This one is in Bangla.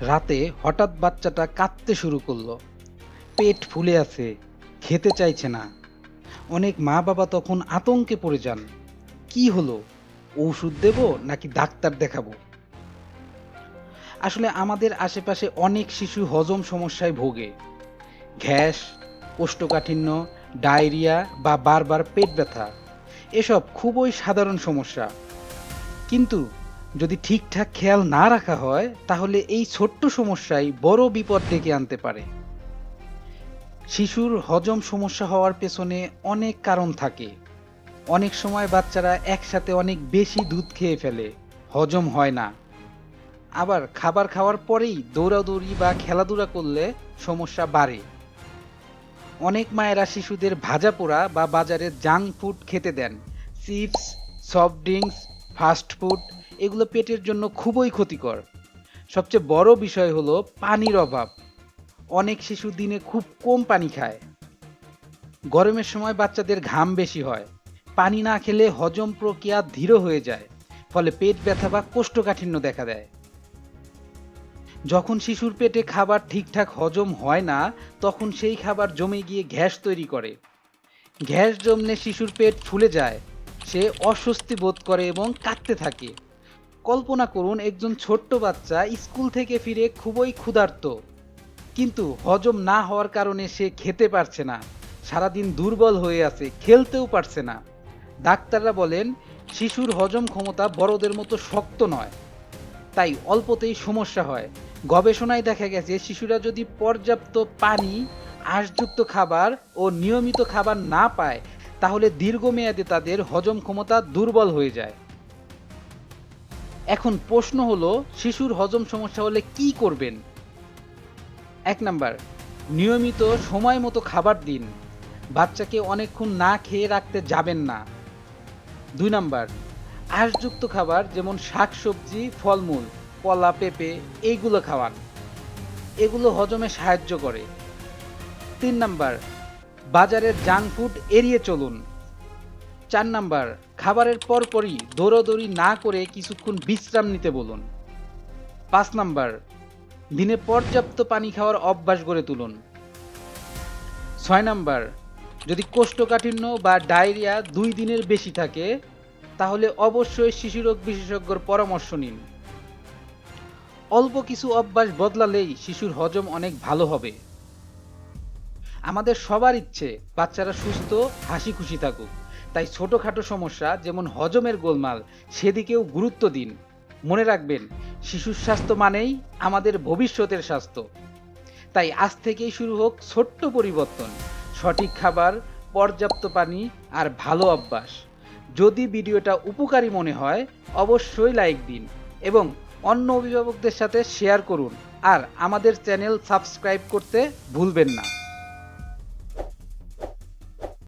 রাতে হঠাৎ বাচ্চাটা কাঁদতে শুরু করল। পেট ফুলে আছে, খেতে চাইছে না। অনেক মা বাবা তখন আতঙ্কে পড়ে যান। কি হলো? ঔষধ দেব নাকি ডাক্তার দেখাবো? আসলে আমাদের আশেপাশে অনেক শিশু হজম সমস্যায় ভোগে। গ্যাস কোষ্ঠকাঠিন্য, ডায়রিয়া বা বারবার পেট ব্যথা, এসব খুবই সাধারণ সমস্যা। কিন্তু যদি ঠিকঠাক খেয়াল না রাখা হয়, তাহলে এই ছোট্ট সমস্যাই বড় বিপদ ডেকে আনতে পারে। শিশুর হজম সমস্যা হওয়ার পেছনে অনেক কারণ থাকে। অনেক সময় বাচ্চারা একসাথে অনেক বেশি দুধ খেয়ে ফেলে, হজম হয় না। আবার খাবার খাওয়ার পরেই দৌড়াদৌড়ি বা খেলাধুলা করলে সমস্যা বাড়ে। অনেক মায়েরা শিশুদের ভাজা পোড়া বা বাজারের জাঙ্ক ফুড খেতে দেন। Chips, soft drinks, fast food এগুলো পেটের জন্য খুবই ক্ষতিকর। সবচেয়ে বড় বিষয় হলো পানির অভাব। অনেক শিশু দিনে খুব কম পানি খায়। গরমের সময় বাচ্চাদের ঘাম বেশি হয়। পানি না খেলে হজম প্রক্রিয়া ধীর হয়ে যায়, ফলে পেট ব্যথা বা কোষ্ঠকাঠিন্য দেখা দেয়। যখন শিশুর পেটে খাবার ঠিকঠাক হজম হয় না, তখন সেই খাবার জমে গিয়ে গ্যাস তৈরি করে। গ্যাস জমলে শিশুর পেট ফুলে যায়, সে অস্বস্তি বোধ করে এবং কাঁদতে থাকে। কল্পনা করুন, একজন ছোট্ট বাচ্চা স্কুল থেকে ফিরে খুবই ক্ষুধার্ত। কিন্তু হজম না হওয়ার কারণে সে খেতে পারছে না। সারাদিন দুর্বল হয়ে আছে, খেলতেও পারছে না। ডাক্তাররা বলেন, শিশুর হজম ক্ষমতা বড়দের মতো শক্ত নয়। তাই অল্পতেই সমস্যা হয়। গবেষণায় দেখা গেছে, শিশুরা যদি পর্যাপ্ত পানি, আঁশযুক্ত খাবার ও নিয়মিত খাবার না পায়, তাহলে দীর্ঘমেয়াদে তাদের হজম ক্ষমতা দুর্বল হয়ে যায়। এখন প্রশ্ন হলো, শিশুর হজম সমস্যা হলে কি করবেন? এক নাম্বার, নিয়মিত সময় মতো খাবার দিন। বাচ্চাকে অনেকক্ষণ না খেয়ে রাখতে যাবেন না। দুই নাম্বার, আঁশযুক্ত খাবার যেমন শাকসবজি ফলমূল, কলা, পেঁপে, এইগুলো খাওয়ান। এগুলো হজমে সাহায্য করে। তিন নাম্বার, বাজারের জাঙ্ক ফুড এড়িয়ে চলুন। চার নাম্বার খাবারের পরপরই দৌড়াদৌড়ি না করে কিছুক্ষণ বিশ্রাম নিতে বলুন। পাঁচ নাম্বার, দিনে পর্যাপ্ত পানি খাওয়ার অভ্যাস গড়ে তুলুন। ছয় নাম্বার, যদি কোষ্ঠকাঠিন্য বা ডায়রিয়া দুই দিনের বেশি থাকে, তাহলে অবশ্যই শিশুরোগ বিশেষজ্ঞর পরামর্শ নিন। অল্প কিছু অভ্যাস বদলালেই শিশুর হজম অনেক ভালো হবে। আমাদের সবার ইচ্ছে, বাচ্চারা সুস্থ, হাসি খুশি থাকুক। তাই ছোটোখাটো সমস্যা যেমন হজমের গোলমাল, সেদিকেও গুরুত্ব দিন। মনে রাখবেন, শিশুর স্বাস্থ্য মানেই আমাদের ভবিষ্যতের স্বাস্থ্য। তাই আজ থেকেই শুরু হোক ছোট্ট পরিবর্তন, সঠিক খাবার, পর্যাপ্ত পানি আর ভালো অভ্যাস। যদি ভিডিওটা উপকারী মনে হয়, অবশ্যই লাইক দিন এবং অন্য অভিভাবকদের সাথে শেয়ার করুন। আর আমাদের চ্যানেল সাবস্ক্রাইব করতে ভুলবেন না।